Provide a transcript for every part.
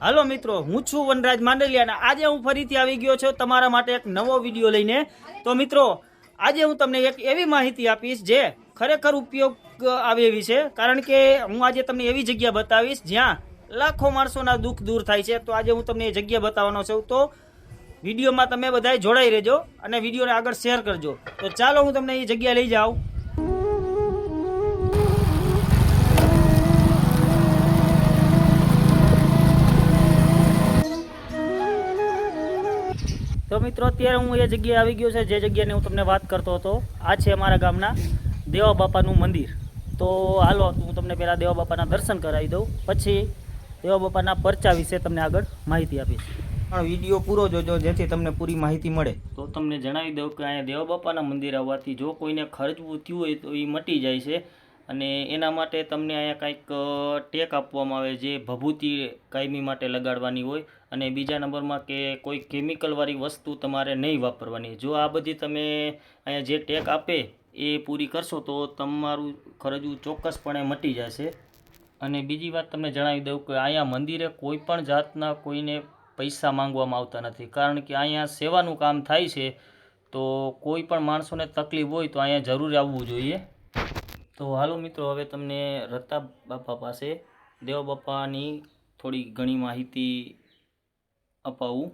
હાલો મિત્રો, હું છું વનરાજ માંડલિયા અને આજે હું ફરીથી આવી ગયો છું તમારા માટે એક નવો વીડિયો લઈને. તો મિત્રો, આજે હું તમને એક એવી માહિતી આપીશ જે ખરેખર ઉપયોગ આવે એવી છે. કારણ કે હું આજે તમને એવી જગ્યા બતાવીશ જ્યાં લાખો માણસોના દુઃખ દૂર થાય છે. તો આજે હું તમને એ જગ્યા બતાવવાનો છું. તો વિડીયોમાં તમે બધાય જોડાઈ રહેજો અને વિડીયોને આગળ શેર કરજો. તો ચાલો હું તમને એ જગ્યા લઈ જાઉં. તો મિત્રો અત્યારે હું એ જગ્યાએ આવી ગયો છે જે જગ્યાની હું તમને વાત કરતો હતો આ છે અમારા ગામના દેવા બાપાનું મંદિર. તો હાલો હું તમને પહેલાં દેવા બાપાના દર્શન કરાવી દઉં પછી દેવા બાપાના પરચા વિશે તમને આગળ માહિતી આપીશ. પણ વીડિયો પૂરો જોજો જેથી તમને પૂરી માહિતી મળે. તો તમને જણાવી દઉં કે અહીંયા દેવા બાપાના મંદિર આવવાથી જો કોઈને ખર્ચવું થયું હોય તો એ મટી જાય છે. અને એના માટે તમને અહીંયા કંઈક ટેક આપવામાં આવે જે ભભૂતિ કાયમી માટે લગાડવાની હોય. અને બીજા નંબરમાં કે કોઈ કેમિકલવાળી વસ્તુ તમારે નહીં વાપરવાની. જો આ બધી તમે અહીંયા જે ટેક આપે એ પૂરી કરશો તો તમારું ખરજવું ચોક્કસપણે મટી જશે. અને બીજી વાત તમને જણાવી દઉં કે અહીંયા મંદિરે કોઈ પણ જાતના કોઈને પૈસા માંગવામાં આવતા નથી. કારણ કે અહીંયા સેવાનું કામ થાય છે, તો કોઈ પણ માણસોને તકલીફ હોય તો અહીંયા જરૂર આવવું જોઈએ. તો હાલો મિત્રો હવે તમને રતા બાપા પાસે દેવ બાપાની થોડી ઘણી માહિતી અપાવું.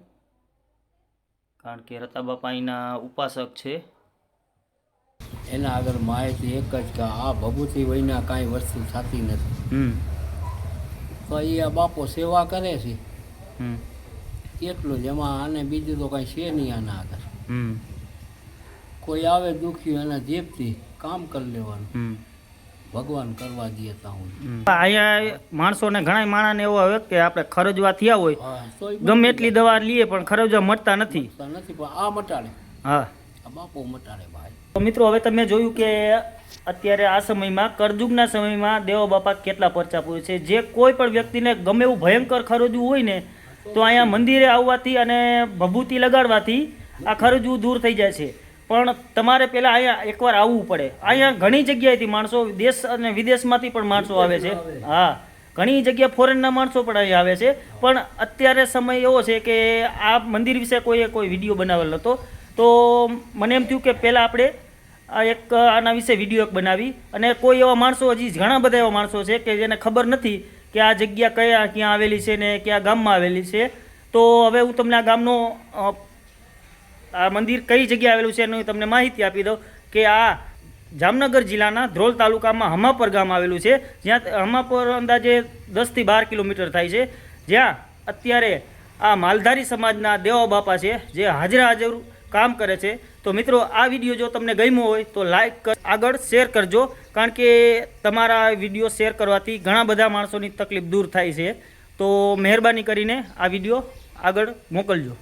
કારણ કે રતા બાપા એના ઉપાસક છે. એના આગળ માહિતી એક જ કે આ ભભૂતિ વયના કાંઈ વસ્તુ થતી નથી. તો એ આ બાપો સેવા કરે છે. એટલું જ એમાં આને બીજું તો કાંઈ છે નહીં આના આગળ. હમ. કોઈ આવે દુઃખી એના જીભથી કામ કરી લેવાનું. હમ. ભગવાન કરવા દે ત્યાં હું અહીંયા માણસોને ઘણા માણસને એવો આવે કે આપણે ખરજવા થયા હોય ગમે એટલી દવા લઈએ પણ ખરજવા મટતા નથી. નથી પણ આ મટાડે. હા. બાપો મટાડે ભાઈ. તો મિત્રો હવે તમે જોયું કે અત્યારે આ સમયમાં કરજુગના સમયમાં દેવા બાપા કેટલા પરચા પૂરે છે. જે કોઈ પણ વ્યક્તિને ગમે એવું ભયંકર ખરજવું હોય ને તો અહીંયા મંદિરે આવવાથી અને ભભૂતિ લગાડવાથી આ ખરજવું દૂર થઈ જાય છે. પણ તમારે પહેલાં અહીંયા એકવાર આવવું પડે. અહીંયા ઘણી જગ્યાએથી માણસો દેશ અને વિદેશમાંથી પણ માણસો આવે છે. હા ઘણી જગ્યા ફોરેનના માણસો પણ અહીં આવે છે. પણ અત્યારે સમય એવો છે કે આ મંદિર વિશે કોઈએ કોઈ વીડિયો બનાવેલો હતો તો મને એમ થયું કે પહેલાં આપણે આ એક આના વિશે વીડિયો એક બનાવી. અને કોઈ એવા માણસો હજી ઘણા બધા એવા માણસો છે કે જેને ખબર નથી કે આ જગ્યા કયા ક્યાં આવેલી છે ને કયા ગામમાં આવેલી છે. તો હવે હું તમને આ ગામનો આ મંદિર કઈ જગ્યાએ આવેલું છે એનું તમને માહિતી આપી દઉં કે આ જામનગર જિલ્લાના ધ્રોલ તાલુકામાં હમાપર ગામ આવેલું છે. જ્યાં હમાપર અંદાજે દસથી બાર કિલોમીટર થાય છે. જ્યાં અત્યારે આ માલધારી સમાજના દેવા બાપા છે, જે હાજરા હાજર કામ કરે છે. તો મિત્રો, આ વીડિયો જો તમને ગમ્યો હોય તો લાઈક આગળ શેર કરજો. કારણ કે તમારા વીડિયો શેર કરવાથી ઘણા બધા માણસોની તકલીફ દૂર થાય છે. તો મહેરબાની કરીને આ વીડિયો આગળ મોકલજો.